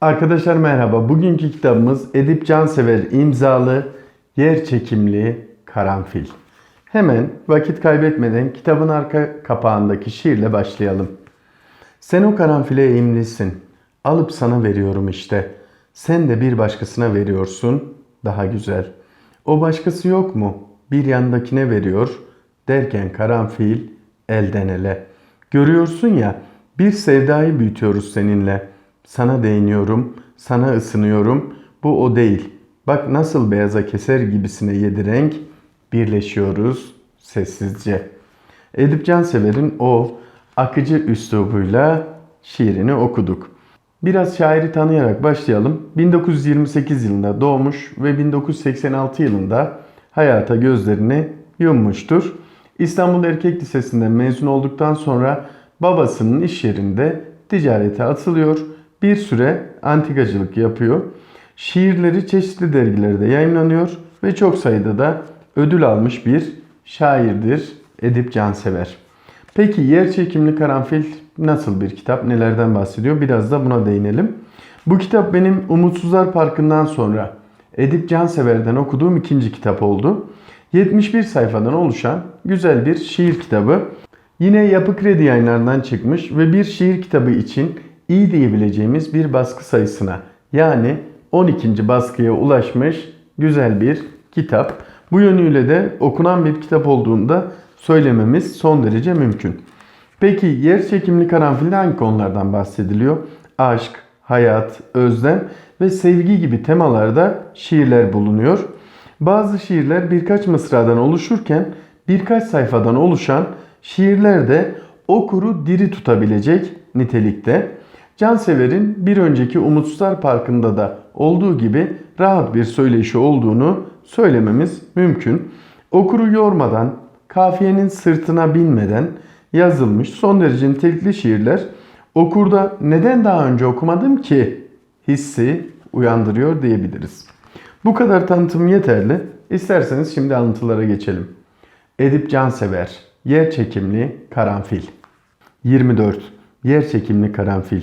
Arkadaşlar merhaba. Bugünkü kitabımız Edip Cansever imzalı yer çekimli karanfil. Hemen vakit kaybetmeden kitabın arka kapağındaki şiirle başlayalım. Sen o karanfile eğimlisin. Alıp sana veriyorum işte. Sen de bir başkasına veriyorsun. Daha güzel. O başkası yok mu? Bir yandakine veriyor. Derken karanfil elden ele. Görüyorsun ya bir sevdayı büyütüyoruz seninle. Sana değiniyorum, sana ısınıyorum. Bu o değil. Bak nasıl beyaza keser gibisine yedi renk. Birleşiyoruz sessizce. Edip Cansever'in o akıcı üslubuyla şiirini okuduk. Biraz şairi tanıyarak başlayalım. 1928 yılında doğmuş ve 1986 yılında hayata gözlerini yummuştur. İstanbul Erkek Lisesi'nden mezun olduktan sonra babasının iş yerinde ticarete atılıyor. Bir süre antikacılık yapıyor. Şiirleri çeşitli dergilerde yayınlanıyor ve çok sayıda da ödül almış bir şairdir Edip Cansever. Peki yer çekimli karanfil nasıl bir kitap? Nelerden bahsediyor? Biraz da buna değinelim. Bu kitap benim Umutsuzlar Parkı'ndan sonra Edip Cansever'den okuduğum ikinci kitap oldu. 71 sayfadan oluşan güzel bir şiir kitabı. Yine Yapı Kredi yayınlarından çıkmış ve bir şiir kitabı için iyi diyebileceğimiz bir baskı sayısına yani 12. baskıya ulaşmış güzel bir kitap. Bu yönüyle de okunan bir kitap olduğunda söylememiz son derece mümkün. Peki yer çekimli karanfilde hangi konulardan bahsediliyor? Aşk, hayat, özlem ve sevgi gibi temalarda şiirler bulunuyor. Bazı şiirler birkaç mısradan oluşurken birkaç sayfadan oluşan şiirler de okuru diri tutabilecek nitelikte. Cansever'in bir önceki Umutsuzlar Parkı'nda da olduğu gibi rahat bir söyleşi olduğunu söylememiz mümkün. Okuru yormadan, kafiyenin sırtına binmeden yazılmış son derece nitelikli şiirler okurda neden daha önce okumadım ki hissi uyandırıyor diyebiliriz. Bu kadar tanıtım yeterli. İsterseniz şimdi alıntılara geçelim. Edip Cansever, Yer Çekimli Karanfil 24. Yer çekimli karanfil.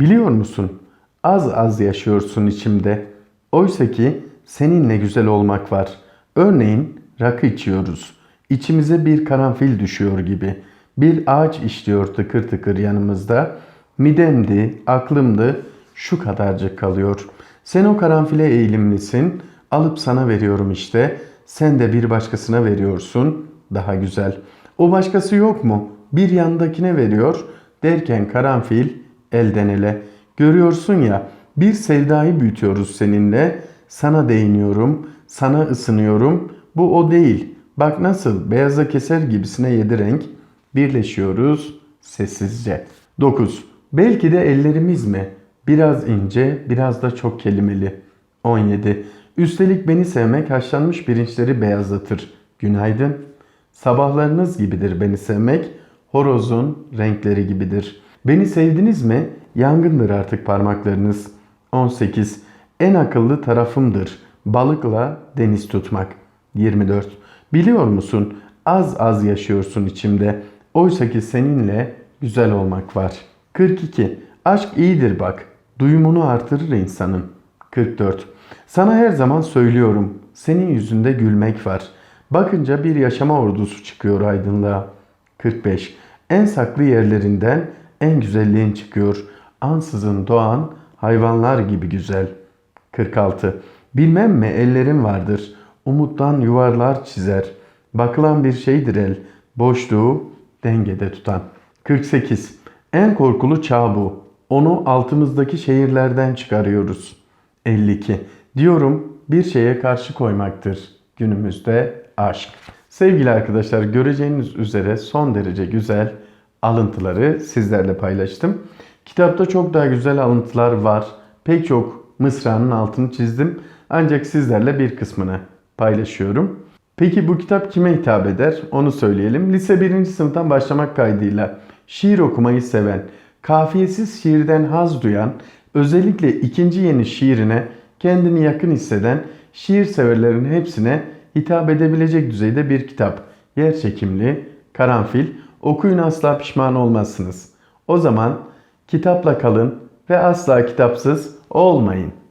Biliyor musun? Az az yaşıyorsun içimde. Oysa ki seninle güzel olmak var. Örneğin rakı içiyoruz. İçimize bir karanfil düşüyor gibi. Bir ağaç işliyor tıkır tıkır yanımızda. Midemdi, aklımdı, şu kadarcık kalıyor. Sen o karanfile eğilimlisin. Alıp sana veriyorum işte. Sen de bir başkasına veriyorsun. Daha güzel. O başkası yok mu? Bir yandakine veriyor. Derken karanfil elden ele. Görüyorsun ya bir sevdayı büyütüyoruz seninle. Sana değiniyorum, sana ısınıyorum. Bu o değil. Bak nasıl beyaza keser gibisine yedi renk. Birleşiyoruz sessizce. 9. Belki de ellerimiz mi? Biraz ince, biraz da çok kelimeli. 17. Üstelik beni sevmek haşlanmış pirinçleri beyazlatır. Günaydın. Sabahlarınız gibidir beni sevmek, horozun renkleri gibidir. Beni sevdiniz mi? Yangındır artık parmaklarınız. 18. En akıllı tarafımdır. Balıkla deniz tutmak. 24. Biliyor musun? Az az yaşıyorsun içimde. Oysa ki seninle güzel olmak var. 42. Aşk iyidir bak. Duyumunu artırır insanın. 44. Sana her zaman söylüyorum. Senin yüzünde gülmek var. Bakınca bir yaşama ordusu çıkıyor aydınlığa. 45. En saklı yerlerinden en güzelliğin çıkıyor. Ansızın doğan hayvanlar gibi güzel. 46. Bilmem mi ellerim vardır. Umuttan yuvarlar çizer. Bakılan bir şeydir el. Boşluğu dengede tutan. 48. En korkulu çağ bu. Onu altımızdaki şehirlerden çıkarıyoruz. 52. Diyorum bir şeye karşı koymaktır. Günümüzde aşk. Sevgili arkadaşlar göreceğiniz üzere son derece güzel alıntıları sizlerle paylaştım. Kitapta çok daha güzel alıntılar var. Pek çok mısranın altını çizdim. Ancak sizlerle bir kısmını paylaşıyorum. Peki bu kitap kime hitap eder? Onu söyleyelim. Lise 1. sınıftan başlamak kaydıyla şiir okumayı seven, kafiyesiz şiirden haz duyan, özellikle ikinci yeni şiirine kendini yakın hisseden şiir severlerin hepsine hitap edebilecek düzeyde bir kitap. Yer çekimli, karanfil, okuyun asla pişman olmazsınız. O zaman kitapla kalın ve asla kitapsız olmayın.